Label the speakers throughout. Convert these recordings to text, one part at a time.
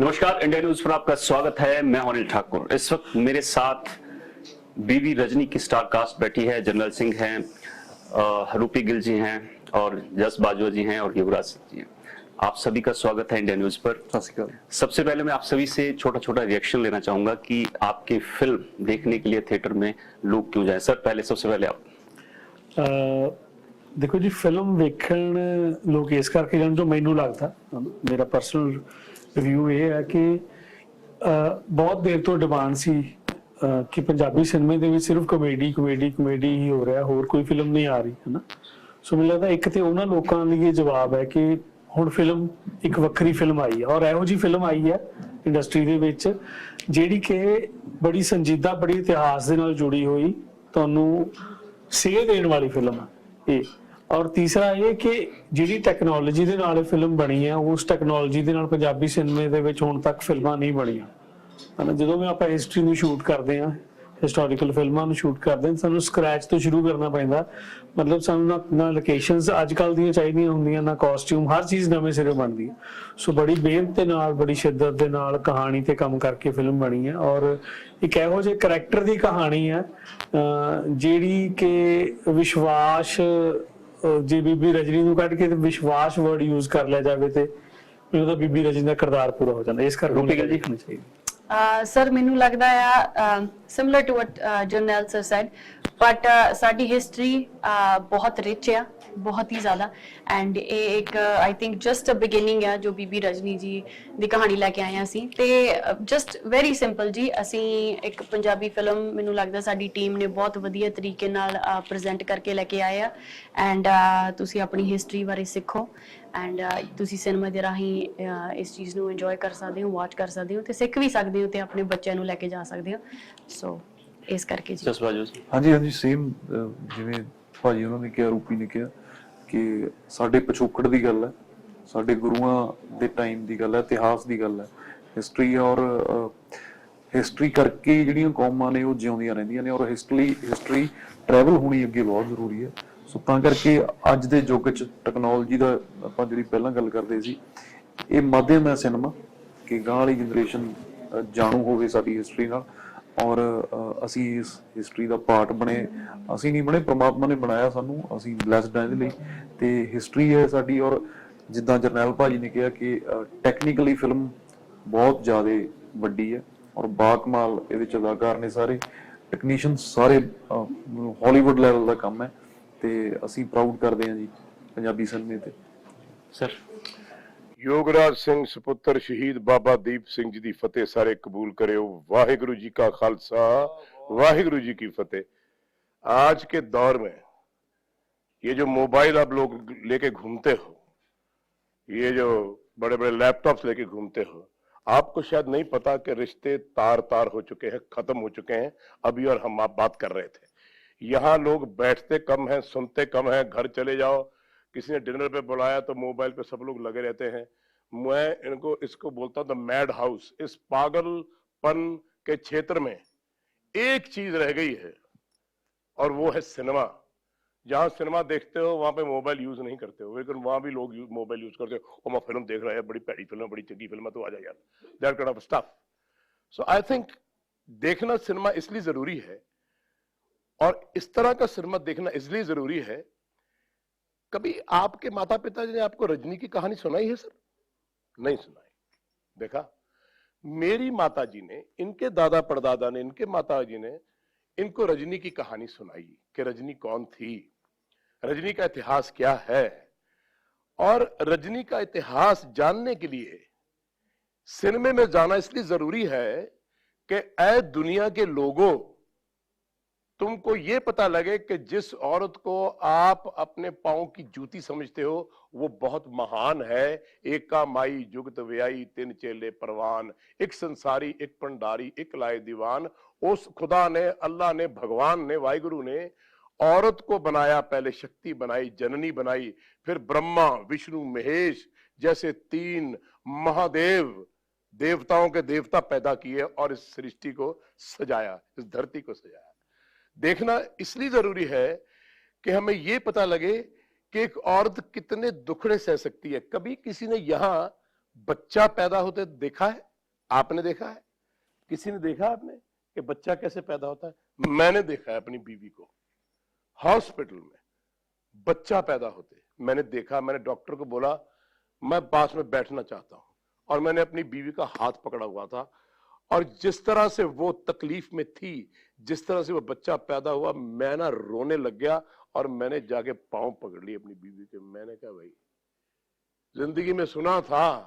Speaker 1: नमस्कार India news पर आपका स्वागत है मैं अनिल ठाकुर इस वक्त मेरे साथ बीवी रजनी की स्टार कास्ट बैठी है जनरल सिंह हैं अ, रूपी गिल जी हैं और जस बाजवा जी हैं और युवराज सिंह जी हैं आप सभी का स्वागत है इंडिया न्यूज पर सबसे पहले मैं आप सभी से छोटा छोटा रिएक्शन लेना चाहूंगा कि आपकी फिल्म देखने के लिए थिएटर में लोग क्यों जाए सर पहले सबसे पहले आप
Speaker 2: ਅਹ ਦੇਖੋ ਜੀ ਫਿਲਮ ਵੇਖਣ ਲੋਕ ਇਸ ਕਰਕੇ ਜਾਣ ਜੋ ਮੈਨੂੰ ਲੱਗਦਾ ਮੇਰਾ ਪਰਸਨਲ ਰਿਵਿਊ ਇਹ ਹੈ ਕਿ ਬਹੁਤ ਦੇਰ ਤੋਂ ਡਿਮਾਂਡ ਸੀ ਕਿ ਪੰਜਾਬੀ ਸਿਨੇਮੇ ਦੇ ਵਿੱਚ ਸਿਰਫ ਕਮੇਡੀ ਕਮੇਡੀ ਕਮੇਡੀ ਹੀ ਹੋ ਰਿਹਾ, ਹੋਰ ਕੋਈ ਫਿਲਮ ਨਹੀਂ ਆ ਰਹੀ ਹੈ ਨਾ ਸੋ ਮੈਨੂੰ ਲੱਗਦਾ ਇੱਕ ਤੇ ਉਹਨਾਂ ਲੋਕਾਂ ਲਈ ਇਹ ਜਵਾਬ ਹੈ ਕਿ ਹੁਣ ਫਿਲਮ ਇੱਕ ਵੱਖਰੀ ਫਿਲਮ ਆਈ ਹੈ ਔਰ ਇਹੋ ਜੀ ਫਿਲਮ ਆਈ ਹੈ ਇੰਡਸਟਰੀ ਦੇ ਵਿੱਚ, ਜਿਹੜੀ ਕਿ ਬੜੀ ਸੰਜੀਦਾ, ਬੜੀ ਇਤਿਹਾਸ ਦੇ ਨਾਲ ਜੁੜੀ ਹੋਈ, ਤੁਹਾਨੂੰ ਸੇਧ ਦੇਣ ਵਾਲੀ ਫਿਲਮ ਹੈ ਇਹ। ਔਰ ਤੀਸਰਾ ਇਹ ਕਿ ਜਿਹੜੀ ਟੈਕਨੋਲੋਜੀ ਦੇ ਨਾਲ ਇਹ ਫਿਲਮ ਬਣੀ ਹੈ ਉਸ ਟੈਕਨੋਲੋਜੀ ਦੇ ਨਾਲ ਪੰਜਾਬੀ ਸਿਨੇਮੇ ਦੇ ਵਿੱਚ ਹੁਣ ਤੱਕ ਫਿਲਮਾਂ ਨਹੀਂ ਬਣੀਆਂ। ਹਨਾ, ਜਦੋਂ ਵੀ ਆਪਾਂ ਹਿਸਟਰੀ ਨੂੰ ਸ਼ੂਟ ਕਰਦੇ ਹਾਂ ਹਿਸਟੋਰੀਕਲ ਫਿਲਮਾਂ ਨੂੰ ਸ਼ੂਟ ਕਰਦੇ ਹਾਂ ਸਾਨੂੰ ਸਕ੍ਰੈਚ ਤੋਂ ਸ਼ੁਰੂ ਕਰਨਾ ਪੈਂਦਾ। ਮਤਲਬ ਸਾਨੂੰ ਨਾ- ਨਾ ਲੋਕੇਸ਼ਨਸ ਅੱਜ ਕੱਲ ਦੀਆਂ ਚਾਹੀਦੀਆਂ ਹੁੰਦੀਆਂ, ਨਾ ਕਾਸਟਿਊਮ ਹਰ ਚੀਜ਼ ਨਵੇਂ ਸਿਰੇ ਬਣਦੀ ਹੈ ਸੋ ਬੜੀ ਮਿਹਨਤ ਦੇ ਨਾਲ, ਬੜੀ ਸ਼ਿੱਦਤ ਦੇ ਨਾਲ ਕਹਾਣੀ ਤੇ ਕੰਮ ਕਰਕੇ ਫਿਲਮ ਬਣੀ ਹੈ ਔਰ ਇੱਕ ਇਹੋ ਜਿਹੇ ਕਰੈਕਟਰ ਦੀ ਕਹਾਣੀ ਹੈ ਜਿਹੜੀ ਕਿ ਵਿਸ਼ਵਾਸ ਜੇ ਬੀਬੀ ਰਜਨੀ ਨੂੰ ਕੱਢ ਕੇ ਤੇ ਵਿਸ਼ਵਾਸ ਵਰਡ ਯੂਜ਼ ਕਰ ਲਿਆ ਜਾਵੇ ਤੇ ਮੈਨੂੰ ਤਾਂ ਬੀਬੀ ਰਜਨੀ ਦਾ ਕਿਰਦਾਰ ਪੂਰਾ ਹੋ ਜਾਂਦਾ ਇਸ ਕਰਕੇ
Speaker 1: ਰੂਪੀ ਗਿੱਲ ਜੀ।
Speaker 2: ਦੇਖਣੀ ਚਾਹੀਦੀ
Speaker 3: ਸਰ ਮੈਨੂੰ ਲੱਗਦਾ ਆ similar to what general sir said but ਸਾਡੀ ਹਿਸਟਰੀ ਬਹੁਤ ਰਿਚ ਆ ਬਹੁਤ ਹੀ ਜ਼ਿਆਦਾ ਐਂਡ ਇਹ ਇੱਕ I think just uh beginning ਆ ਜੋ ਬੀਬੀ ਰਜਨੀ ਜੀ ਦੀ ਕਹਾਣੀ ਲੈ ਕੇ ਆਏ ਆ ਅਸੀਂ ਤੇ ਜਸਟ ਵੈਰੀ ਸਿੰਪਲ ਜੀ ਅਸੀਂ ਇੱਕ ਪੰਜਾਬੀ ਫਿਲਮ ਮੈਨੂੰ ਲੱਗਦਾ ਸਾਡੀ ਟੀਮ ਨੇ ਬਹੁਤ ਵਧੀਆ ਤਰੀਕੇ ਨਾਲ ਪ੍ਰੈਜ਼ੈਂਟ ਕਰਕੇ ਲੈ ਕੇ ਆਏ ਆ ਐਂਡ ਤੁਸੀਂ ਆਪਣੀ ਹਿਸਟਰੀ ਬਾਰੇ ਸਿੱਖੋ ਐਂਡ ਤੁਸੀਂ ਸਿਨੇਮਾ ਦੇ ਰਾਹੀਂ ਇਸ ਚੀਜ਼ ਨੂੰ ਇੰਜੋਏ ਕਰ ਸਕਦੇ ਹੋ ਵਾਚ ਕਰ ਸਕਦੇ ਹੋ ਤੇ ਸਿੱਖ ਵੀ ਸਕਦੇ ਹੋ ਤੇ ਆਪਣੇ ਬੱਚਿਆਂ ਨੂੰ ਲੈ ਕੇ ਜਾ ਸਕਦੇ ਹੋ ਸੋ ਇਸ ਕਰਕੇ ਜੀ
Speaker 4: ਹਾਂਜੀ ਹਾਂਜੀ ਸੇਮ ਜਿਵੇਂ ਭਾਜੀ ਉਹਨਾਂ ਨੇ ਕਿਹਾ ਰੂਪੀ ਨੇ ਕਿਹਾ ਕਿ ਸਾਡੇ ਪਿਛੋਕੜ ਦੀ ਗੱਲ ਹੈ, ਸਾਡੇ ਗੁਰੂਆਂ ਦੇ ਟਾਈਮ ਦੀ ਗੱਲ ਹੈ, ਇਤਿਹਾਸ ਦੀ ਗੱਲ ਹੈ। ਹਿਸਟਰੀ ਔਰ ਹਿਸਟਰੀ ਕਰਕੇ ਜਿਹੜੀਆਂ ਕੌਮਾਂ ਨੇ ਉਹ ਜਿਉਂਦੀਆਂ ਰਹਿੰਦੀਆਂ ਨੇ ਔਰ ਹਿਸਟਰੀ ਹਿਸਟਰੀ ਟਰੈਵਲ ਹੋਣੀ ਅੱਗੇ ਬਹੁਤ ਜ਼ਰੂਰੀ ਹੈ। ਸੋ ਤਾਂ ਕਰਕੇ ਅੱਜ ਦੇ ਯੁੱਗ 'ਚ ਟੈਕਨੋਲੋਜੀ ਦਾ ਆਪਾਂ ਜਿਹੜੀ ਪਹਿਲਾਂ ਗੱਲ ਕਰਦੇ ਸੀ, ਇਹ ਮਾਧਿਅਮ ਹੈ ਸਿਨੇਮਾ ਕਿ ਗਾਂ ਵਾਲੀ ਜਨਰੇਸ਼ਨ ਜਾਣੂ ਹੋਵੇ ਸਾਡੀ ਹਿਸਟਰੀ ਨਾਲ। ਔਰ ਅਸੀਂ ਇਸ ਹਿਸਟਰੀ ਦਾ ਪਾਰਟ ਬਣੇ। ਅਸੀਂ ਨਹੀਂ ਬਣੇ, ਪ੍ਰਮਾਤਮਾ ਨੇ ਬਣਾਇਆ ਸਾਨੂੰ, ਅਸੀਂ ਬlesed ਹਾਂ ਇਹਦੇ ਲਈ। ਤੇ ਹਿਸਟਰੀ ਹੈ ਸਾਡੀ ਔਰ ਜਿੱਦਾਂ ਜਰਨੈਲ ਭਾਜੀ ਨੇ ਕਿਹਾ ਕਿ ਟੈਕਨੀਕਲੀ ਫਿਲਮ ਬਹੁਤ ਜ਼ਿਆਦਾ ਵੱਡੀ ਹੈ ਔਰ ਬਾਕਮਾਲ ਇਹਦੇ ਚ ਅਦਾਕਾਰ ਨੇ ਸਾਰੇ। ਟੈਕਨੀਸ਼ੀਅਨ ਸਾਰੇ ਹਾਲੀਵੁੱਡ ਲੈਵਲ ਦਾ ਕੰਮ ਹੈ। ਤੇ ਅਸੀਂ ਪ੍ਰਾਊਡ ਕਰਦੇ ਹਾਂ ਜੀ ਪੰਜਾਬੀ ਸਿਨੇਮੇ ਤੇ।
Speaker 1: सर
Speaker 5: योगराज सिंह सपुत्र शहीद बाबा दीप सिंह जी की फतेह सारे कबूल करो वाहेगुरु जी का खालसा, वाहेगुरु जी की फतेह। आज के दौर में ये जो मोबाइल आप लोग लेके घूमते हो, ये जो बड़े बड़े लैपटॉप्स लेके घूमते हो, आपको शायद नहीं पता कि रिश्ते तार तार हो चुके हैं, खत्म हो चुके हैं, अभी और हम आप बात कर रहे थे। यहाँ लोग बैठते कम हैं, सुनते कम हैं, घर चले जाओ किसी ने डिनर पे बुलाया तो मोबाइल पे सब लोग लगे रहते हैं। मैं इनको, इसको बोलता हूँ द मैड हाउस इस पागलपन के क्षेत्र में एक चीज़ रह गई है, और वो है सिनेमा जहाँ सिनेमा देखते हो, वहाँ पे मोबाइल यूज़ नहीं करते हो, लेकिन वहाँ भी लोग मोबाइल यूज़ करते हो। मैं फ़िल्म देख रहा है बड़ी प्यारी फ़िल्म बड़ी चंगी फ़िल्म है तो आ जा यार। That kind of stuff so I think देखना सिनेमा इसलिए ज़रूरी है, और इस तरह का सिनेमा देखना इसलिए ज़रूरी है कभी आपके माता पिता जी ने आपको रजनी की कहानी सुनाई है, सर? नहीं सुनाई। देखा, मेरी माता जी ने, इनके दादा परदादा ने, इनके माता जी ने इनको रजनी की कहानी सुनाई कि रजनी कौन थी? रजनी का इतिहास क्या है? और रजनी का इतिहास जानने के लिए सिनेमे में जाना इसलिए ज़रूरी है कि ऐ दुनिया के लोगों तुमको ये पता लगे कि जिस औरत को आप अपने पाओ की जूती समझते हो, वो बहुत महान है। एक माई जुगत व्याई, तीन चेले परवान। एक संसारी, एक पंडारी, एक लाए दीवान। उस खुदा ने, अल्लाह ने, भगवान ने, वाहिगुरु ने औरत को बनाया, पहले शक्ति बनाई, जननी बनाई, फिर ब्रह्मा, विष्णु, महेश जैसे तीन महादेव, देवताओं के देवता पैदा किए और इस सृष्टि को सजाया, इस धरती को सजाया। देखना इसलिए ज़रूरी है कि हमें ये पता लगे कि एक औरत कितने दुखड़े सह सकती है। कभी किसी ने यहाँ बच्चा पैदा होते देखा है? आपने देखा है? किसी ने देखा आपने कि बच्चा कैसे पैदा होता है? मैंने देखा है अपनी बीवी को। हॉस्पिटल में बच्चा पैदा होते। मैंने देखा, मैंने डॉक्टर को बोला, मैं पास में बैठना चाहता हूँ। और मैंने अपनी बीवी का हाथ पकड़ा हुआ था। और जिस तरह से वो तकलीफ़ में थी, जिस तरह से वो बच्चा पैदा हुआ मैं ना रोने लग गया और मैंने जाके पाँव पकड़ लिए अपनी बीवी के। मैंने कहा, भाई, ज़िंदगी में सुना था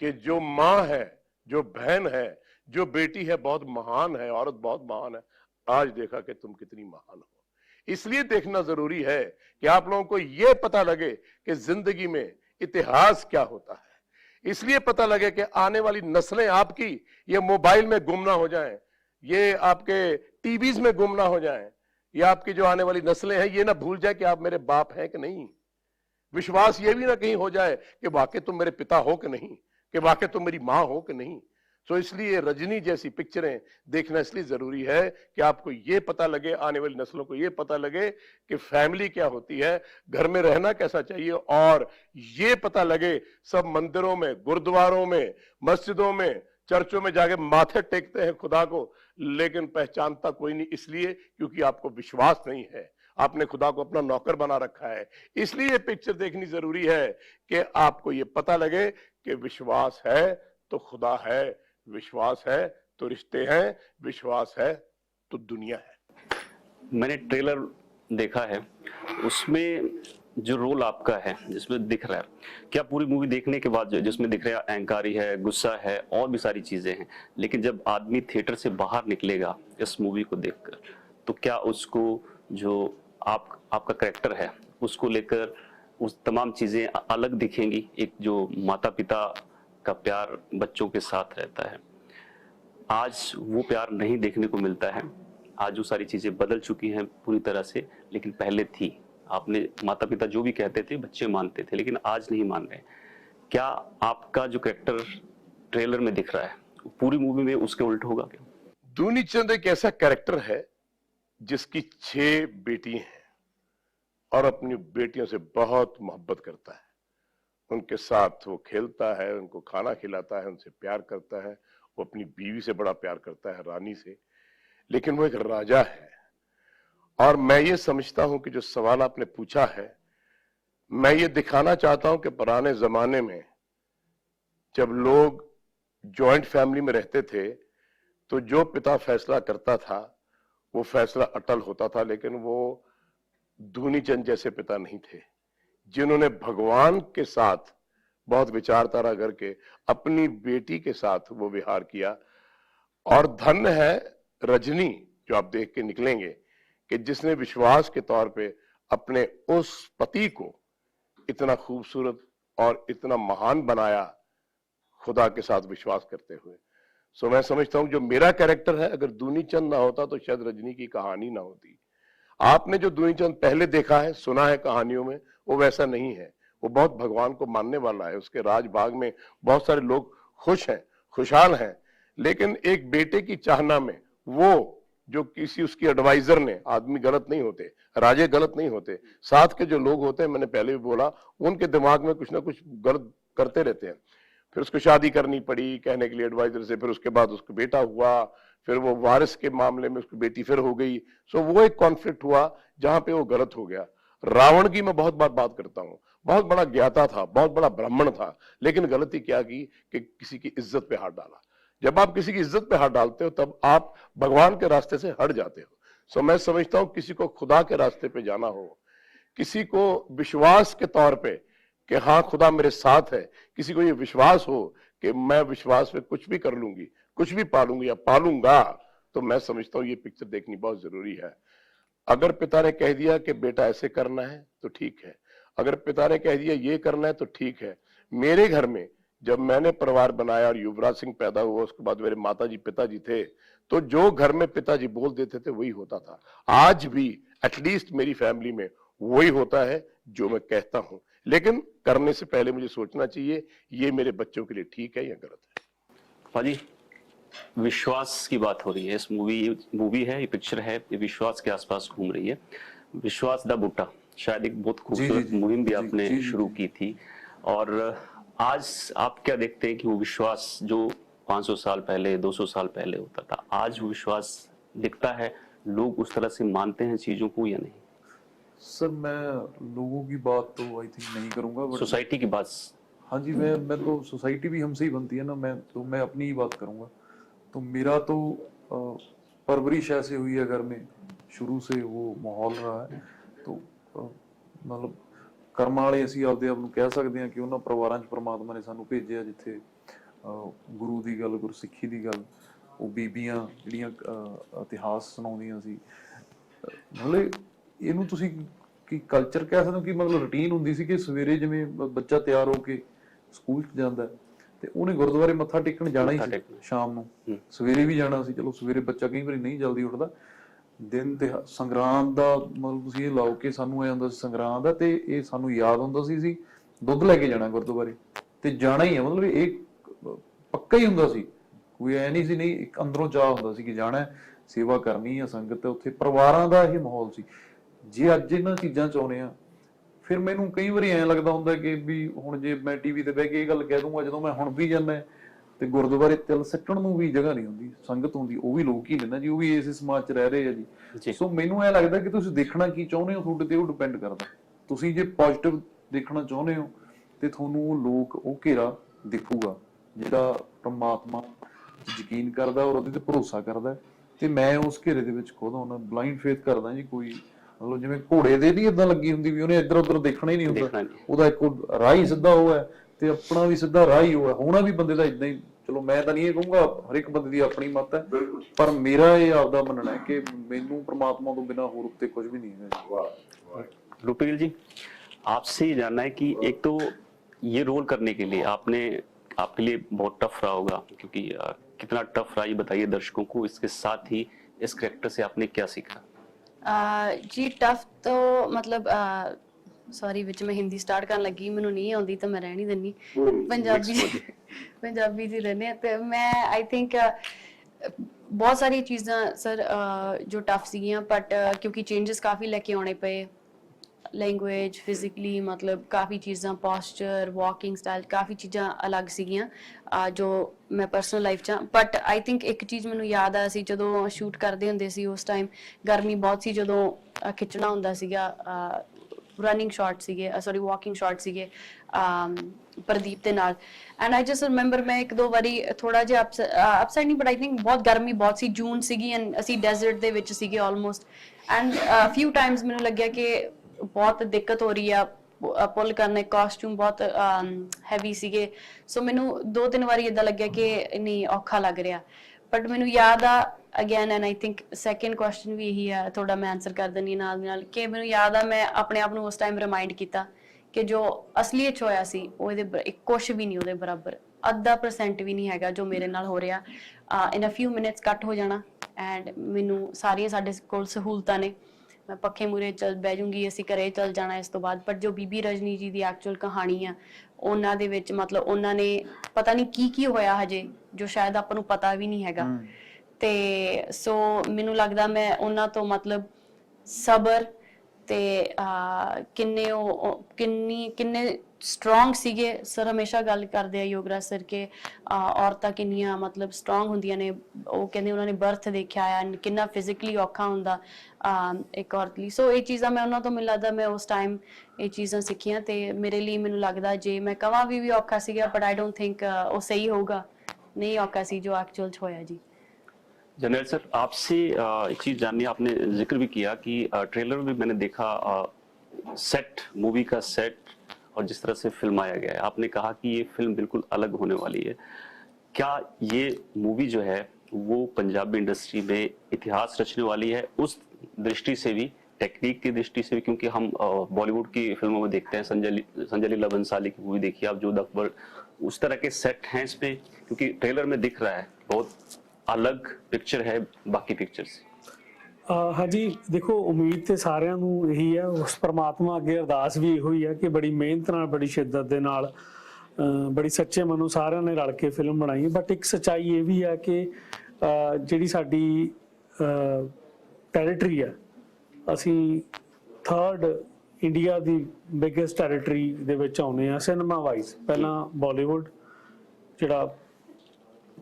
Speaker 5: कि जो माँ है, जो बहन है, जो बेटी है, बहुत महान है, औरत बहुत महान है। आज देखा कि तुम कितनी महान हो। इसलिए देखना ज़रूरी है कि आप लोगों को यह पता लगे कि ज़िंदगी में इतिहास क्या होता है। इसलिए पता लगे कि आने वाली नस्लें आपकी, ये मोबाइल में गुम ना हो जाएँ, ये आपके टीवीज में गुम ना हो जाएँ, ये आपकी जो आने वाली नस्लें हैं, ये ना भूल जाए कि आप मेरे बाप हैं कि नहीं। विश्वास ये भी ना कहीं हो जाए कि वाकई तुम मेरे पिता हो कि नहीं, कि वाकई तुम मेरी माँ हो कि नहीं। तो इसलिए रजनी जैसी पिक्चरें देखना इसलिए ज़रूरी है कि आपको ये पता लगे, आने वाली नस्लों को ये पता लगे कि फैमिली क्या होती है, घर में रहना कैसा चाहिए और ये पता लगे सब मंदिरों में, गुरुद्वारों में, मस्जिदों में, चर्चों में जाके माथे टेकते हैं खुदा को, लेकिन पहचानता कोई नहीं इसलिए क्योंकि आपको विश्वास नहीं है। आपने खुदा को अपना नौकर बना रखा है। इसलिए ये पिक्चर देखनी ज़रूरी है कि आपको ये पता लगे कि विश्वास है तो खुदा है। विश्वास है तो रिश्ते हैं, विश्वास है तो दुनिया है।
Speaker 1: मैंने ट्रेलर देखा है, उसमें जो रोल आपका है, जिसमें दिख रहा है, क्या पूरी मूवी देखने के बाद जिसमें दिख रहा है अहंकारी है, गुस्सा है, और भी सारी चीज़ें हैं, लेकिन जब आदमी थिएटर से बाहर निकलेगा इस मूवी को देखकर तो क्या उसको जो आप, आपका करेक्टर है, उसको लेकर उस तमाम चीज़ें अलग दिखेंगी? एक जो माता पिता का प्यार बच्चों के साथ रहता है। आज वो प्यार नहीं देखने को मिलता है। आज वो सारी चीज़ें बदल चुकी हैं पूरी तरह से, लेकिन पहले थी। आपने माता पिता जो भी कहते थे, बच्चे मानते थे, लेकिन आज नहीं मान रहे। क्या आपका जो करेक्टर ट्रेलर में दिख रहा है पूरी मूवी में उसके उल्ट होगा क्या?
Speaker 5: दूनी चंद एक ऐसा कैरेक्टर है, जिसकी छह बेटी हैं और अपनी बेटियों से बहुत मोहब्बत करता है। उनके साथ वो खेलता है, उनको खाना खिलाता है, उनसे प्यार करता है, वो अपनी बीवी से बड़ा प्यार करता है, रानी से। लेकिन वो एक राजा है। और मैं ये समझता हूँ कि जो सवाल आपने पूछा है, मैं ये दिखाना चाहता हूँ कि पुराने जमाने में जब लोग जॉइंट फैमिली में रहते थे तो जो पिता फैसला करता था, वो फैसला अटल होता था, लेकिन वो धूनी जैसे पिता नहीं थे। जिन्होंने भगवान के साथ बहुत विचारधारा करके अपनी बेटी के साथ वो विहार किया। और धन है रजनी, जो आप देख के निकलेंगे, कि जिसने विश्वास के तौर पे अपने उस पति को इतना खूबसूरत और इतना महान बनाया खुदा के साथ विश्वास करते हुए। सो मैं समझता हूँ जो मेरा कैरेक्टर है, अगर दूनी चंद ना होता तो शायद रजनी की कहानी ना होती। आपने जो दूनी चंद पहले देखा है, सुना है कहानियों में, वो वैसा नहीं है। वो बहुत भगवान को मानने वाला है। उसके राजबाग में बहुत सारे लोग खुश हैं, खुशहाल हैं। लेकिन एक बेटे की चाहना में वो, जो किसी उसकी एडवाइजर ने, आदमी गलत नहीं होते, राजे गलत नहीं होते, साथ के जो लोग होते हैं, मैंने पहले भी बोला, उनके दिमाग में कुछ ना कुछ गलत करते रहते हैं। फिर उसको शादी करनी पड़ी, कहने के लिए एडवाइजर से, फिर उसके बाद उसको बेटा हुआ फिर वो वारिस के मामले में उसकी बेटी फिर हो गई। सो वो एक कॉन्फ्लिक्ट हुआ जहाँ पे वो गलत हो गया। रावण की मैं बहुत बार बात करता हूँ। बहुत बड़ा ज्ञाता था, बहुत बड़ा ब्राह्मण था, लेकिन गलती क्या की कि किसी की इज़्ज़त पे हाथ डाला। जब आप किसी की इज़्ज़त पे हाथ डालते हो, तब आप भगवान के रास्ते से हट जाते हो। सो मैं समझता हूँ किसी को खुदा के रास्ते पे जाना हो, किसी को विश्वास के तौर पे कि हाँ खुदा मेरे साथ है, किसी को ये विश्वास हो कि मैं विश्वास में कुछ भी कर लूँगी कुछ भी पालूँगी या पालूँगा तो मैं समझता हूँ ये पिक्चर देखनी बहुत ज़रूरी है। अगर पिता ने कह दिया कि बेटा ऐसे करना है तो ठीक है। अगर पिता ने कह दिया ये करना है तो ठीक है। मेरे घर में जब मैंने परिवार बनाया और युवराज सिंह पैदा हुआ, उसके बाद मेरे माता जी पिताजी थे तो जो घर में पिताजी बोल देते थे, वही होता था। आज भी एटलीस्ट मेरी फैमिली में वही होता है, जो मैं कहता हूँ। लेकिन करने से पहले मुझे सोचना चाहिए, ये मेरे बच्चों के लिए ठीक है या गलत है।
Speaker 1: विश्वास की बात हो रही है। इस मूवी मूवी है ये पिक्चर है ये विश्वास के आसपास घूम रही है। विश्वास द बुट्टा शायद एक बहुत खूबसूरत मुहिम भी आपने शुरू की थी। और आज आप क्या देखते हैं कि वो विश्वास जो 500 साल पहले 200 साल पहले होता था आज वो विश्वास दिखता है? लोग उस तरह से मानते हैं चीज़ों को या नहीं?
Speaker 4: सर मैं लोगों की बात तो आई थिंक नहीं करूँगा बट
Speaker 1: सोसाइटी की बात।
Speaker 4: हाँ जी मैं मैं तो सोसाइटी भी हमसे ही बनती है ना मैं तो मैं अपनी ही बात करूँगा। तो मेरा तो अ, परवरिश ऐसे हुई है घर में शुरू से वो ਮਾਹੌਲ ਰਹਾ ਹੈ तो ਅ, ਮਤਲਬ ਕਰਮਾਂ ਵਾਲੇ ਅਸੀਂ ਆਪਦੇ ਆਪ ਨੂੰ ਕਹਿ ਸਕਦੇ ਹਾਂ ਕਿ ਉਹਨਾਂ ਪਰਿਵਾਰਾਂ 'ਚ ਪ੍ਰਮਾਤਮਾ ਨੇ ਸਾਨੂੰ ਭੇਜਿਆ ਜਿੱਥੇ ਅ, ਗੁਰੂ ਦੀ ਗੱਲ ਗੁਰਸਿੱਖੀ ਦੀ ਗੱਲ ਉਹ ਬੀਬੀਆਂ ਜਿਹੜੀਆਂ ਅ, ਇਤਿਹਾਸ ਸੁਣਾਉਂਦੀਆਂ ਸੀ ਅ, ਮਤਲਬ ਇਹਨੂੰ ਤੁਸੀਂ ਕੀ ਕਲਚਰ ਕਹਿ ਸਕਦੇ ਹੋ ਕਿ ਮਤਲਬ ਰੁਟੀਨ ਹੁੰਦੀ ਸੀ ਕਿ ਸਵੇਰੇ ਜਿਵੇਂ ਬ- ਬੱਚਾ ਤਿਆਰ ਹੋ ਕੇ ਸਕੂਲ 'ਚ ਜਾਂਦਾ ਹੈ, ਤੇ ਉਹਨੇ ਗੁਰਦੁਆਰੇ ਮੱਥਾ ਟੇਕਣ ਜਾਣਾ ਹੀ ਸੀ। ਸ਼ਾਮ ਨੂੰ। ਸਵੇਰੇ ਵੀ ਜਾਣਾ ਸੀ। ਚਲੋ ਸਵੇਰੇ ਬੱਚਾ ਕਈ ਵਾਰੀ ਨਹੀਂ ਜਲਦੀ ਉੱਠਦਾ। ਦਿਨ ਤੇ ਸੰਗਰਾਂਦ ਦਾ ਮਤਲਬ ਤੁਸੀਂ ਇਹ ਲਾਓ ਕਿ ਸਾਨੂੰ ਐ ਹੁੰਦਾ ਸੀ ਸੰਗਰਾਂਦ ਦਾ ਤੇ ਇਹ ਸਾਨੂੰ ਯਾਦ ਹੁੰਦਾ ਸੀ ਸੀ ਦੁੱਧ ਲੈ ਕੇ ਜਾਣਾ ਗੁਰਦੁਆਰੇ। ਤੇ ਜਾਣਾ ਹੀ ਹੈ ਮਤਲਬ ਇਹ ਪੱਕਾ ਹੀ ਹੁੰਦਾ ਸੀ। ਕੋਈ ਐ ਨਹੀਂ ਸੀ ਨਹੀਂ ਇੱਕ ਅੰਦਰੋਂ ਚਾਹ ਹੁੰਦਾ ਸੀ ਕਿ ਜਾਣਾ ਹੈ, ਸੇਵਾ ਕਰਨੀ ਹੈ ਸੰਗਤ ਉੱਥੇ ਪਰਿਵਾਰਾਂ ਦਾ ਇਹ ਮਾਹੌਲ ਸੀ। ਜੇ ਅੱਜ ਇਹਨਾਂ ਚੀਜ਼ਾਂ ਚ ਆਉਨੇ ਆ ਫਿਰ ਮੈਨੂੰ ਕਈ ਵਾਰੀ ਐਂ ਲੱਗਦਾ ਹੁੰਦਾ ਕਿ ਵੀ ਹੁਣ ਜੇ ਮੈਂ ਟੀਵੀ ਤੇ ਬਹਿ ਕੇ ਇਹ ਗੱਲ ਕਹਿ ਦੂੰਗਾ ਜਦੋਂ ਮੈਂ ਹੁਣ ਵੀ ਜਾਂਦਾ ਤੇ ਗੁਰਦੁਆਰੇ ਤਿਲ ਸੱਟਣ ਨੂੰ ਵੀ ਜਗ੍ਹਾ ਨਹੀਂ ਹੁੰਦੀ ਸੰਗਤ ਹੁੰਦੀ ਉਹ ਵੀ ਲੋਕ ਹੀ ਨੇ ਨਾ ਜੀ ਉਹ ਵੀ ਇਸੇ ਸਮਾਜ 'ਚ ਰਹਿ ਰਹੇ ਆ
Speaker 1: ਜੀ।
Speaker 4: ਸੋ ਮੈਨੂੰ ਐ ਲੱਗਦਾ ਕਿ ਤੁਸੀਂ ਦੇਖਣਾ ਕੀ ਚਾਹੁੰਦੇ ਹੋ ਤੁਹਾਡੇ ਤੇ ਉਹ ਡਿਪੈਂਡ ਕਰਦਾ। ਤੁਸੀਂ ਜੇ ਪੋਜ਼ਿਟਿਵ ਦੇਖਣਾ ਚਾਹੁੰਦੇ ਹੋ ਤੇ ਤੁਹਾਨੂੰ ਉਹ ਲੋਕ ਉਹ ਘੇਰਾ ਦਿਖੂਗਾ ਜਿਹੜਾ ਪ੍ਰਮਾਤਮਾ ਯਕੀਨ ਕਰਦਾ ਔਰ ਉਹਦੇ ਤੇ ਭਰੋਸਾ ਕਰਦਾ। ਤੇ ਮੈਂ ਉਸ ਘੇਰੇ ਦੇ ਵਿੱਚ ਖੁਦ ਹੁਣ ਬਲਾਈਂਡ ਫੇਥ ਕਰਦਾ ਜੀ ਕੋਈ ਮਤਲਬ ਜਿਵੇਂ ਘੋੜੇ ਦੇ ਨਹੀਂ ਇਦਾਂ ਲੱਗੀ ਹੁੰਦੀ ਵੀ ਉਹਨੇ ਇੱਧਰ ਉੱਧਰ ਦੇਖਣਾ ਹੀ ਨਹੀਂ ਹੁੰਦਾ
Speaker 1: ਦੇਖਣਾ ਨਹੀਂ।
Speaker 4: ਉਹਦਾ ਇੱਕ ਉਹ ਰਾਹ ਹੀ ਸਿੱਧਾ ਉਹ ਹੈ ਤੇ ਆਪਣਾ ਵੀ ਸਿੱਧਾ ਰਾਹ ਹੀ ਉਹ ਹੈ ਹੋਣਾ ਵੀ ਬੰਦੇ ਦਾ ਇਦਾਂ ਹੀ ਚਲੋ ਮੈਂ ਤਾਂ ਨਹੀਂ ਇਹ ਕਹੂੰਗਾ ਹਰ ਇੱਕ ਬੰਦੇ ਦੀ ਆਪਣੀ ਮਤ ਹੈ ਪਰ ਮੇਰਾ ਇਹ ਆਪਦਾ ਮੰਨਣਾ ਹੈ ਕਿ ਮੈਨੂੰ ਪ੍ਰਮਾਤਮਾ ਤੋਂ ਬਿਨਾ ਹੋਰ ਉੱਤੇ ਕੁਝ ਵੀ ਨਹੀਂ ਹੈ
Speaker 1: रूपी गिल जी आपसे ये जानना है कि एक तो ये रोल करने के लिए आपने आपके लिए बहुत टफ रहा होगा क्योंकि अ, कितना टफ रहा ये बताइए दर्शकों को इसके साथ ही इस करेक्टर से आपने क्या सीखा
Speaker 3: ਅਹ ਜੀ ਟਫ ਤੋਂ ਮਤਲਬ ਸੌਰੀ ਵਿੱਚ ਮੈਂ ਹਿੰਦੀ ਸਟਾਰਟ ਕਰਨ ਲੱਗੀ ਮੈਨੂੰ ਨਹੀਂ ਆਉਂਦੀ ਤਾਂ ਮੈਂ ਰਹਿਣ ਦਿੰਨੀ। ਪੰਜਾਬੀ ਪੰਜਾਬੀ ਰਹਿੰਦੇ ਆ ਤੇ ਮੈਂ ਆਈ ਥਿੰਕ ਬਹੁਤ ਸਾਰੀ ਚੀਜ਼ਾਂ ਸਰ ਜੋ ਟਫ ਸੀਗੀਆਂ ਬਟ ਕਿਉਂਕਿ ਚੇਂजेस ਕਾਫੀ ਲੈ ਕੇ ਆਉਣੇ ਪਏ। ਲੈਂਗੁਏਜ ਫਿਜ਼ੀਕਲੀ ਮਤਲਬ ਕਾਫੀ ਚੀਜ਼ਾਂ ਪੋਸਚਰ ਵਾਕਿੰਗ ਸਟਾਈਲ ਕਾਫੀ ਚੀਜ਼ਾਂ ਅਲੱਗ ਸੀਗੀਆਂ ਜੋ ਮੈਂ ਪਰਸਨਲ ਲਾਈਫ ਚ ਬਟ ਆਈ ਥਿੰਕ ਇੱਕ ਚੀਜ਼ ਮੈਨੂੰ ਯਾਦ ਆ ਸੀ ਜਦੋਂ ਸ਼ੂਟ ਕਰਦੇ ਹੁੰਦੇ ਸੀ ਉਸ ਟਾਈਮ ਗਰਮੀ ਬਹੁਤ ਸੀ ਜਦੋਂ ਖਿੱਚਣਾ ਹੁੰਦਾ ਸੀਗਾ ਰਨਿੰਗ ਸ਼ਾਟ ਸੀਗੇ ਸੌਰੀ ਵਾਕਿੰਗ ਸ਼ਾਟ ਸੀਗੇ ਪ੍ਰਦੀਪ ਦੇ ਨਾਲ ਐਂਡ ਆਈ ਜਸਟ ਰਿਮੈਂਬਰ ਮੈਂ ਇੱਕ ਦੋ ਵਾਰੀ ਥੋੜਾ ਜਿਹਾ ਅਪਸਾਈਡ ਨਹੀਂ ਬਟ ਆਈ ਥਿੰਕ ਬਹੁਤ ਗਰਮੀ ਬਹੁਤ ਸੀ ਜੂਨ ਸੀਗੀ ਐਂਡ ਅਸੀਂ ਡੈਜ਼ਰਟ ਦੇ ਵਿੱਚ ਸੀਗੇ ਆਲਮੋਸਟ ਐਂਡ ਫਿਊ ਟਾਈਮਸ ਮੈਨੂੰ ਲੱਗਿਆ ਕਿ ਬਹੁਤ ਦਿੱਕਤ ਹੋ ਰਹੀ ਆ ਪੁੱਲ ਕਰਨੇ ਕਾਸਟਿਊਮ ਬਹੁਤ ਹੈਵੀ ਸੀਗੇ। ਸੋ ਮੈਨੂੰ ਦੋ ਤਿੰਨ ਵਾਰੀ ਇਦਾਂ ਲੱਗਿਆ ਕਿ ਨਹੀਂ, ਔਖਾ ਲੱਗ ਰਿਹਾ। ਬਟ ਮੈਨੂੰ ਯਾਦ ਆ again and I think second question ਵੀ ਇਹੀ ਆ ਥੋੜਾ ਮੈਂ ਆਨਸਰ ਕਰ ਦਿੰਨੀ ਨਾਲ ਨਾਲ, ਕਿ ਮੈਨੂੰ ਯਾਦ ਆ, ਮੈਂ ਆਪਣੇ ਆਪ ਨੂੰ ਉਸ ਟਾਈਮ ਰਿਮਾਈਂਡ ਕੀਤਾ ਕਿ ਜੋ ਅਸਲੀਅਤ 'ਚ ਹੋਇਆ ਸੀ, ਉਹ ਇਹਦੇ ਬ- ਕੁਛ ਵੀ ਨਹੀਂ ਉਹਦੇ ਬਰਾਬਰ। ਅੱਧਾ ਪਰਸੈਂਟ ਵੀ ਨਹੀਂ ਹੈਗਾ ਜੋ ਮੇਰੇ ਨਾਲ ਹੋ ਰਿਹਾ। ਇਨ ਅ ਫਿਊ ਮਿੰਟਸ ਕੱਟ ਹੋ ਜਾਣਾ ਐਂਡ ਮੈਨੂੰ ਸਾਰੀਆਂ ਸਾਡੇ ਕੋਲ ਸਹੂਲਤਾਂ ਨੇ। ਮੈਂ ਪੱਖੇ ਮੂਰੇ ਚਲ ਬਹਿ ਜੂੰਗੀ ਅਸੀਂ ਘਰੇ ਚਲ ਜਾਣਾ ਇਸ ਤੋਂ ਬਾਅਦ। ਪਰ ਜੋ ਬੀਬੀ ਰਜਨੀ ਜੀ ਦੀ ਐਕਚੁਅਲ ਕਹਾਣੀ ਆ ਉਹਨਾਂ ਦੇ ਵਿੱਚ ਮਤਲਬ ਉਹਨਾਂ ਨੇ ਪਤਾ ਨਹੀਂ ਕੀ ਕੀ ਹੋਇਆ ਹਜੇ ਜੋ ਸ਼ਾਇਦ ਆਪਾਂ ਨੂੰ ਪਤਾ ਵੀ ਨਹੀਂ ਹੈਗਾ। ਤੇ ਸੋ ਮੈਨੂੰ ਲੱਗਦਾ ਮੈਂ ਉਹਨਾਂ ਤੋਂ ਮਤਲਬ ਸਬਰ ਤੇ ਕਿੰਨੇ ਉਹ ਕਿੰਨੀ, ਕਿੰਨੇ ਸਟਰੋਂਗ ਸੀਗੇ? ਸਰ ਹਮੇਸ਼ਾ ਗੱਲ ਕਰਦੇ ਆ ਯੋਗਰਾਜ ਸਰ ਕਿ ਔਰਤਾਂ ਕਿੰਨੀਆਂ ਮਤਲਬ ਸਟਰੋਂਗ ਹੁੰਦੀਆਂ ਨੇ। ਉਹ ਕਹਿੰਦੇ ਉਹਨਾਂ ਨੇ ਬਰਥ ਦੇਖਿਆ ਆ, ਕਿੰਨਾ ਫਿਜ਼ੀਕਲੀ ਔਖਾ ਹੁੰਦਾ ਇੱਕ ਔਰਤ ਲਈ। ਸੋ ਇਹ ਚੀਜ਼ਾਂ ਮੈਂ ਉਹਨਾਂ ਤੋਂ, ਮੈਨੂੰ ਲੱਗਦਾ ਮੈਂ ਉਸ ਟਾਈਮ ਇਹ ਚੀਜ਼ਾਂ ਸਿੱਖੀਆਂ ਤੇ ਮੇਰੇ ਲਈ ਮੈਨੂੰ ਲੱਗਦਾ ਜੇ ਮੈਂ ਕਵਾਂ ਵੀ ਵੀ ਔਖਾ ਸੀਗਾ ਬਟ ਆਈ ਡੋਨਟ ਥਿੰਕ ਉਹ ਸਹੀ ਹੋਊਗਾ। ਨਹੀਂ ਔਖਾ ਸੀ ਜੋ ਐਕਚੁਅਲ ਚ ਹੋਇਆ ਜੀ।
Speaker 1: जनरल सर, आपसे एक चीज़ जाननी आपने ज़िक्र भी किया कि ट्रेलर में मैंने देखा सेट, मूवी का सेट और जिस तरह से फ़िल्म आया गया है। आपने कहा कि ये फ़िल्म बिल्कुल अलग होने वाली है। क्या ये मूवी जो है, वो पंजाबी इंडस्ट्री में इतिहास रचने वाली है? उस दृष्टि से भी, टेक्निक की दृष्टि से भी, क्योंकि हम बॉलीवुड की फ़िल्मों में देखते हैं संजय संजय लीला बंसाली की मूवी देखिए आप जोध अकबर, उस तरह के सेट हैं इसमें, क्योंकि ट्रेलर में दिख रहा है, बहुत ਅਲੱਗ ਪਿਕਚਰ ਹੈ ਬਾਕੀ ਪਿਕਚਰ
Speaker 2: ਸੇ ਹਾਂਜੀ, ਦੇਖੋ, ਉਮੀਦ ਤੇ ਸਾਰਿਆਂ ਨੂੰ ਇਹੀ ਹੈ, ਉਸ ਪਰਮਾਤਮਾ ਅੱਗੇ ਅਰਦਾਸ ਵੀ ਇਹੋ ਹੀ ਹੈ ਕਿ ਬੜੀ ਮਿਹਨਤ ਨਾਲ, ਬੜੀ ਸ਼ਿੱਦਤ ਦੇ ਨਾਲ ਬੜੀ ਸੱਚੇ ਮਨੋਂ ਸਾਰਿਆਂ ਨੇ ਰਲ ਕੇ ਫਿਲਮ ਬਣਾਈ ਬਟ ਇੱਕ ਸਚਾਈ ਇਹ ਵੀ ਹੈ ਕਿ ਜਿਹੜੀ ਸਾਡੀ ਟੈਰੀਟਰੀ ਹੈ, ਅਸੀਂ ਥਰਡ ਇੰਡੀਆ ਦੀ ਬਿਗੇਸਟ ਟੈਰੀਟਰੀ ਦੇ ਵਿੱਚ ਆਉਨੇ ਆ ਸਿਨੇਮਾ ਵਾਈਜ਼ ਪਹਿਲਾਂ ਬਾਲੀਵੁੱਡ ਜਿਹੜਾ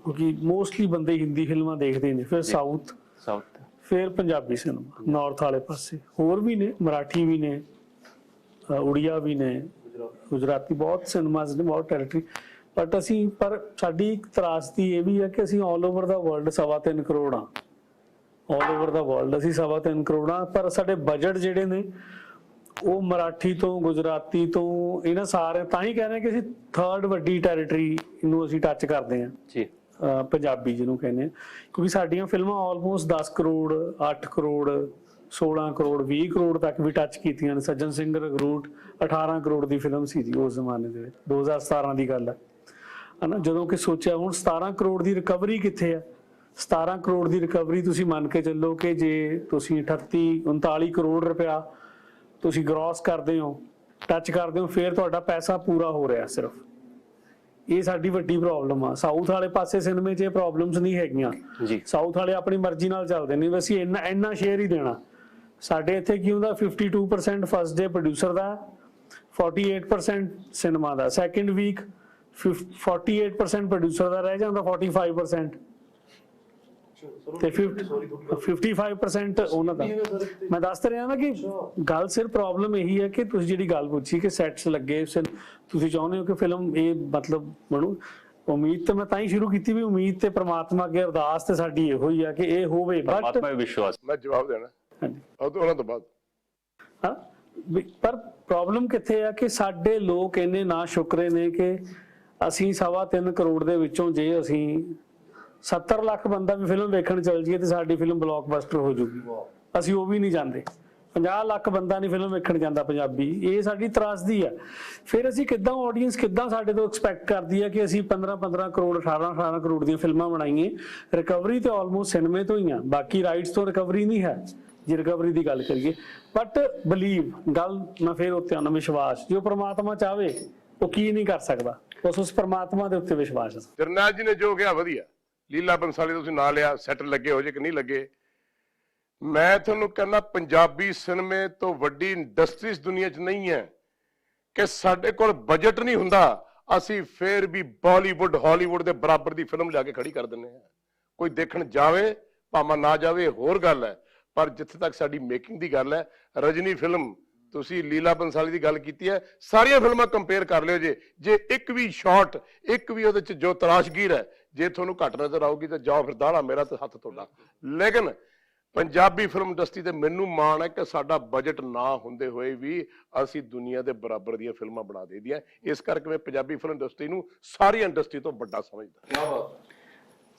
Speaker 2: ਕਿਉਂਕਿ ਮੋਸਟਲੀ ਬੰਦੇ ਹਿੰਦੀ ਫਿਲਮਾਂ ਦੇਖਦੇ ਨੇ ਫਿਰ ਸਾਊਥ
Speaker 1: ਸਾਊਥ
Speaker 2: ਫਿਰ ਪੰਜਾਬੀ ਸਿਨੇਮਾ ਨਾਰਥ ਵਾਲੇ ਪਾਸੇ। ਹੋਰ ਵੀ ਨੇ ਮਰਾਠੀ ਵੀ ਨੇ ਉੜੀਆ ਵੀ ਨੇ ਗੁਜਰਾਤੀ। ਬਹੁਤ ਸਿਨੇਮਾਜ਼ ਨੇ ਬਹੁਤ ਟੈਰੀਟਰੀ ਬਟ ਅਸੀਂ ਪਰ ਸਾਡੀ ਇੱਕ ਤਰਾਸਦੀ ਇਹ ਵੀ ਹੈ ਕਿ ਅਸੀਂ 올 ਓਵਰ ਦਾ ਵਰਲਡ 3.5 ਕਰੋੜ ਆ 올 ਓਵਰ ਦਾ ਵਰਲਡ ਅਸੀਂ 3.5 ਕਰੋੜਾਂ ਪਰ ਸਾਡੇ ਬਜਟ ਜਿਹੜੇ ਨੇ ਉਹ ਮਰਾਠੀ ਤੋਂ ਗੁਜਰਾਤੀ ਤੋਂ ਇਹਨਾਂ ਸਾਰੇ ਤਾਂ ਹੀ ਕਹਿ ਰਹੇ ਕਿ ਅਸੀਂ ਥਰਡ ਵੱਡੀ ਟੈਰੀਟਰੀ ਨੂੰ ਅਸੀਂ ਟੱਚ ਕਰਦੇ ਹਾਂ। ਜੀ। ਪੰਜਾਬੀ ਜਿਹਨੂੰ ਕਹਿੰਦੇ ਆ। ਕਿਉਂਕਿ ਸਾਡੀਆਂ ਫਿਲਮਾਂ ਆਲਮੋਸਟ 10 ਕਰੋੜ 8 ਕਰੋੜ 16 ਕਰੋੜ 20 ਕਰੋੜ ਤੱਕ ਵੀ ਟੱਚ ਕੀਤੀਆਂ ਨੇ। ਸੱਜਣ ਸਿੰਘ ਰਗਰੂਟ 18 ਕਰੋੜ ਦੀ ਫਿਲਮ ਸੀ ਜੀ ਉਸ ਜ਼ਮਾਨੇ ਦੇ ਵਿੱਚ 2017 ਦੀ ਗੱਲ ਹੈ ਹਨਾ, ਜਦੋਂ ਕਿ ਸੋਚਿਆ ਹੁਣ 17 ਕਰੋੜ ਦੀ ਰਿਕਵਰੀ ਕਿੱਥੇ ਹੈ 17 ਕਰੋੜ ਦੀ ਰਿਕਵਰੀ ਤੁਸੀਂ ਮੰਨ ਕੇ ਚੱਲੋ ਕਿ ਜੇ ਤੁਸੀਂ 38 39 ਕਰੋੜ ਰੁਪਇਆ ਤੁਸੀਂ ਗ੍ਰੋਸ ਕਰਦੇ ਹੋ ਟੱਚ ਕਰਦੇ ਹੋ, ਫਿਰ ਤੁਹਾਡਾ ਪੈਸਾ ਪੂਰਾ ਹੋ ਰਿਹਾ ਸਿਰਫ। ਇਹ ਸਾਡੀ ਵੱਡੀ ਪ੍ਰੋਬਲਮ ਆ। ਸਾਊਥ ਵਾਲੇ ਪਾਸੇ ਸਿਨੇਮੇ 'ਚ ਇਹ ਪ੍ਰੋਬਲਮਸ ਨਹੀਂ ਹੈਗੀਆਂ।
Speaker 1: ਜੀ।
Speaker 2: ਸਾਊਥ ਵਾਲੇ ਆਪਣੀ ਮਰਜ਼ੀ ਨਾਲ ਚੱਲਦੇ ਨੇ। ਅਸੀਂ ਇੰਨਾ ਇੰਨਾ ਸ਼ੇਅਰ ਹੀ ਦੇਣਾ। ਸਾਡੇ ਇੱਥੇ ਕੀ ਹੁੰਦਾ? 52% ਫਸਟ ਡੇ ਪ੍ਰੋਡਿਊਸਰ ਦਾ 48% ਸਿਨੇਮਾ ਦਾ। ਸੈਕੰਡ ਵੀਕ 48% ਪ੍ਰੋਡਿਊਸਰ ਦਾ ਰਹਿ ਜਾਂਦਾ 45% ਤੇ 55% ਉਹਨਾਂ ਦਾ। ਮੈਂ ਦੱਸ ਰਿਹਾ ਨਾ ਕਿ ਗੱਲ ਸਿਰ ਪ੍ਰੋਬਲਮ ਇਹੀ ਹੈ ਕਿ ਤੁਸੀਂ ਜਿਹੜੀ ਗੱਲ ਪੁੱਛੀ ਕਿ ਸੈਟਸ ਲੱਗੇ ਤੁਸੀਂ ਚਾਹੁੰਦੇ ਹੋ ਕਿ ਫਿਲਮ ਇਹ ਮਤਲਬ ਬਣੂ। ਉਮੀਦ ਤਾਂ ਮੈਂ ਤਾਂ ਹੀ ਸ਼ੁਰੂ ਕੀਤੀ ਵੀ ਉਮੀਦ ਤੇ ਪ੍ਰਮਾਤਮਾ ਅੱਗੇ ਅਰਦਾਸ ਤੇ ਸਾਡੀ ਇਹੋ ਹੀ ਆ ਕਿ ਇਹ ਹੋਵੇ ਬਟ
Speaker 1: ਪ੍ਰਮਾਤਮਾ ਵਿਸ਼ਵਾਸ।
Speaker 5: ਮੈਂ ਜਵਾਬ ਦੇਣਾ। ਹਾਂਜੀ। ਉਹਨਾਂ ਤੋਂ ਬਾਅਦ।
Speaker 2: ਹਾਂ ਪਰ ਪ੍ਰੋਬਲਮ ਕਿੱਥੇ ਆ ਕਿ ਸਾਡੇ ਲੋਕ ਇੰਨੇ ਨਾ ਸ਼ੁਕਰੇ ਨੇ ਕਿ ਅਸੀਂ ਸਵਾ 3 ਕਰੋੜ ਦੇ ਵਿੱਚੋਂ ਜੇ ਅਸੀਂ 70 ਲੱਖ ਬੰਦਾ ਵੀ ਫਿਲਮ ਵੇਖਣ ਚੱਲ ਜੀਏ ਤੇ ਸਾਡੀ ਫਿਲਮ ਬਲੌਕਬਸਟਰ ਹੋ ਜੂਗੀ। ਅਸੀਂ ਉਹ ਵੀ ਨਹੀਂ ਜਾਂਦੇ। 50 ਲੱਖ ਬੰਦਾ ਨਹੀਂ ਫਿਲਮ ਵੇਖਣ ਜਾਂਦਾ ਪੰਜਾਬੀ। ਇਹ ਸਾਡੀ ਤਰਾਸਦੀ ਆ। ਫਿਰ ਅਸੀਂ ਕਿੱਦਾਂ ਆਡੀਅנס ਕਿੱਦਾਂ ਸਾਡੇ ਤੋਂ ਐਕਸਪੈਕਟ ਕਰਦੀ ਹੈ ਕਿ ਅਸੀਂ 15 15 ਕਰੋੜ 18 18 ਕਰੋੜ ਦੀਆਂ ਫਿਲਮਾਂ ਬਣਾਈਏ ਰਿਕਵਰੀ ਤੇ ਆਲਮੋਸਟ ਸਿਨੇਮੇ ਤੋਂ ਹੀ ਆ। ਬਾਕੀ ਰਾਈਟਸ ਤੋਂ ਰਿਕਵਰੀ ਨਹੀਂ ਹੈ। ਜੇ ਰਿਕਵਰੀ ਦੀ ਗੱਲ ਕਰੀਏ। ਬਟ ਬਲੀਵ ਗੱਲ ਮੈਂ ਫੇਰ ਉੱਤੇ ਆਉਣਾ ਵਿਸ਼ਵਾਸ। ਜੋ ਪ੍ਰਮਾਤਮਾ ਚਾਵੇ ਉਹ ਕੀ ਨਹੀਂ ਕਰ ਸਕਦਾ। ਬਸ ਉਸ ਪ੍ਰਮਾਤਮਾ ਦੇ ਉੱਤੇ ਵਿਸ਼ਵਾਸ ਹੈ
Speaker 5: ਜੀ ਨੇ ਜੋ ਕਿਹਾ, ਵਧੀਆ। ਲੀਲਾ ਬੰਸਾਲੀ ਦਾ ਤੁਸੀਂ ਨਾਂ ਲਿਆ, ਸੈੱਟ ਲੱਗੇ ਹੋ ਜੇ ਕਿ ਨਹੀਂ ਲੱਗੇ। ਮੈਂ ਤੁਹਾਨੂੰ ਕਹਿੰਦਾ ਪੰਜਾਬੀ ਸਿਨੇਮੇ ਤੋਂ ਵੱਡੀ ਇੰਡਸਟਰੀ ਇਸ ਦੁਨੀਆ 'ਚ ਨਹੀਂ ਹੈ ਕਿ ਸਾਡੇ ਕੋਲ ਬਜਟ ਨਹੀਂ ਹੁੰਦਾ, ਅਸੀਂ ਫੇਰ ਵੀ ਬਾਲੀਵੁੱਡ, ਹਾਲੀਵੁੱਡ ਦੇ ਬਰਾਬਰ ਦੀ ਫਿਲਮ ਲਿਆ ਕੇ ਖੜੀ ਕਰ ਦਿੰਦੇ ਹਾਂ। ਕੋਈ ਦੇਖਣ ਜਾਵੇ, ਭਾਵੇਂ ਨਾ ਜਾਵੇ, ਹੋਰ ਗੱਲ ਹੈ। ਪਰ ਜਿੱਥੇ ਤੱਕ ਸਾਡੀ ਮੇਕਿੰਗ ਦੀ ਗੱਲ ਹੈ, ਰਜਨੀ ਫਿਲਮ ਤੁਸੀਂ ਲੀਲਾ ਬੰਸਾਲੀ ਦੀ ਗੱਲ ਕੀਤੀ ਹੈ, ਸਾਰੀਆਂ ਫਿਲਮਾਂ ਕੰਪੇਅਰ ਕਰ ਲਿਓ ਜੇ। ਜੇ ਇੱਕ ਵੀ ਸ਼ਾਟ ਇੱਕ ਵੀ ਉਹਦੇ ਚ ਜੋ ਤਰਾਸ਼ਗੀਰ ਹੈ ਜੇ ਤੁਹਾਨੂੰ ਘੱਟ ਨਜ਼ਰ ਆਊਗੀ ਤਾਂ ਜਾਓ ਫਿਰ ਦਾਣਾ ਮੇਰਾ ਤੇ ਹੱਥ ਤੁਹਾਡਾ ਲੇਕਿਨ ਪੰਜਾਬੀ ਫਿਲਮ ਇੰਡਸਟਰੀ ਤੇ ਮੈਨੂੰ ਮਾਣ ਹੈ ਕਿ ਸਾਡਾ ਬਜਟ ਨਾ ਹੁੰਦੇ ਹੋਏ ਵੀ ਅਸੀਂ ਦੁਨੀਆ ਦੇ ਬਰਾਬਰ ਦੀਆਂ ਫਿਲਮਾਂ ਬਣਾ ਦੇਦੀਆਂ ਇਸ ਕਰਕੇ ਮੈਂ ਪੰਜਾਬੀ ਫਿਲਮ ਇੰਡਸਟਰੀ ਨੂੰ ਸਾਰੀ ਇੰਡਸਟਰੀ ਤੋਂ ਵੱਡਾ ਸਮਝਦਾ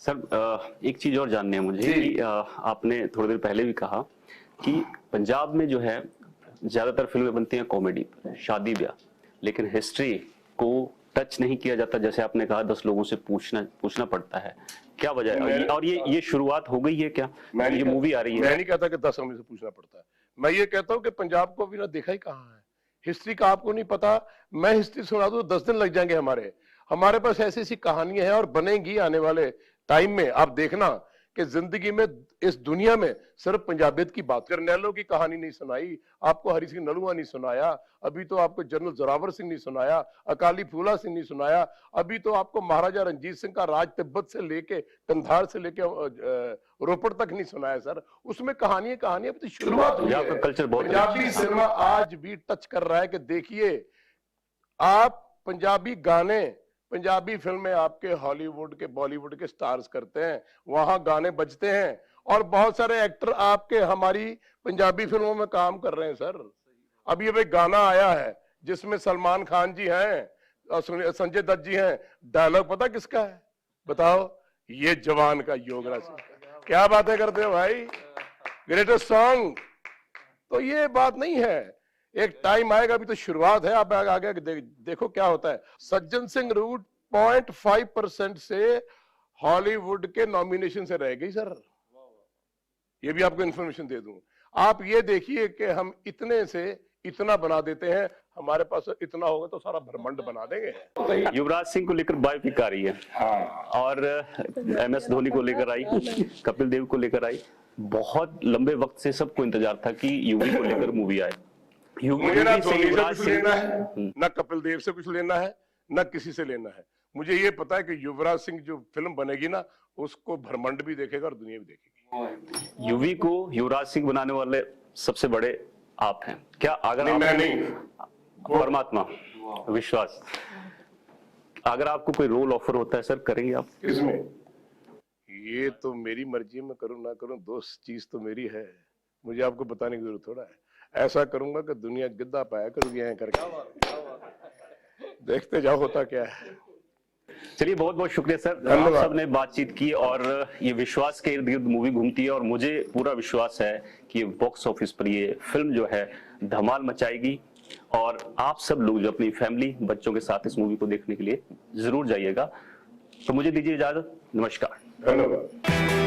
Speaker 1: सर अ, एक चीज और जाननी है मुझे कि अ, आपने थोड़ी देर पहले भी कहा कि पंजाब में जो है ज्यादातर फिल्में बनती हैं कॉमेडी पर शादी ब्याह लेकिन हिस्ट्री को टच नहीं किया जाता जैसे आपने कहा दस लोगों से पूछना पूछना पड़ता है। क्या वजह है? और ये- ये शुरुआत हो गई है क्या?
Speaker 5: मैं
Speaker 1: ये मूवी आ रही है।
Speaker 5: मैं नहीं कहता कि दस आदमी से पूछना पड़ता है। मैं ये कहता हूँ कि पंजाब को अभी ना देखा ही कहाँ है। हिस्ट्री का आपको नहीं पता मैं हिस्ट्री सुना दूँ दस दिन लग जाएँगे हमारे। हमारे पास ऐसी ऐसी कहानियाँ हैं और बनेंगी आने वाले टाइम में। आप देखना कि ज़िंदगी में इस दुनिया में सिर्फ़ पंजाबियत की बात करनेलो की कहानी नहीं सुनाई। आपको हरि सिंह नलुआ नहीं सुनाया अभी तो आपको जनरल जोरावर सिंह नहीं सुनाया अकाली फूला सिंह नहीं सुनाया अभी तो आपको महाराजा रंजीत सिंह का राज तिब्बत से लेके कंधार से लेके रोपड़ तक नहीं सुनाया सर। उसमें कहानियाँ कहानियाँ अभी तो शुरुआत हुई है।
Speaker 1: कल्चर बहुत
Speaker 5: पंजाबी सिनेमा आज भी टच कर रहा है कि देखिए आप पंजाबी गाने पंजाबी फ़िल्में आपके हॉलीवुड के, बॉलीवुड के स्टार्स करते हैं, वहाँ गाने बजते हैं, और बहुत सारे एक्टर आपके हमारी पंजाबी फ़िल्मों में काम कर रहे हैं, सर। अभी अभी गाना आया है, जिसमें सलमान खान जी हैं, और संजय दत्त जी हैं। डायलॉग पता किसका है? बताओ, ये जवान का योगराज क्या बातें करते हो भाई? ग्रेटेस्ट सॉन्ग तो ये बात नहीं है। एक टाइम आएगा अभी तो शुरुआत है आप आगे दे, देखो क्या होता है। सज्जन सिंह रूट पॉइंट फाइव परसेंट से हॉलीवुड के नॉमिनेशन से रह गई सर। ये भी आपको इन्फॉर्मेशन दे दूँ। आप ये देखिए कि हम इतने से इतना बना देते हैं हमारे पास इतना होगा तो सारा ब्रह्मांड बना देंगे।
Speaker 1: युवराज सिंह को लेकर बायोपिक आ रही है। हाँ। और एम एस धोनी को लेकर आई कपिल देव को लेकर आई। बहुत लंबे वक्त से सबको इंतज़ार था कि यूवी को लेकर मूवी आए।
Speaker 5: मुझे ना धोनी से कुछ लेना है ना कपिल देव से कुछ लेना है ना किसी से लेना है। मुझे ये पता है कि युवराज सिंह जो फ़िल्म बनेगी ना उसको भ्रमंड भी देखेगा और दुनिया भी देखेगी।
Speaker 1: युवी को युवराज सिंह बनाने वाले सबसे बड़े आप हैं। क्या अगर
Speaker 5: नहीं मैं नहीं
Speaker 1: परमात्मा विश्वास। अगर आपको कोई रोल ऑफ़र होता है सर करेंगे आप?
Speaker 5: इसमें ये तो मेरी मर्ज़ी मैं करूँ ना करूँ दोस्त चीज़ तो मेरी है। मुझे आपको बताने की ज़रूरत थोड़ा है। ऐसा करूँगा कि दुनिया गिद्दा पाया करूँगी ऐ करके। देखते जाओ होता क्या है।
Speaker 1: चलिए बहुत बहुत शुक्रिया सर। आप
Speaker 5: धन्यवाद।
Speaker 1: सबने बातचीत की और ये विश्वास के इर्द गिर्द मूवी घूमती है और मुझे पूरा विश्वास है कि बॉक्स ऑफ़िस पर ये फ़िल्म जो है धमाल मचाएगी। और आप सब लोग जो अपनी फैमिली बच्चों के साथ इस मूवी को देखने के लिए ज़रूर जाइएगा। तो मुझे दीजिए इजाज़त। नमस्कार।
Speaker 5: धन्यवाद।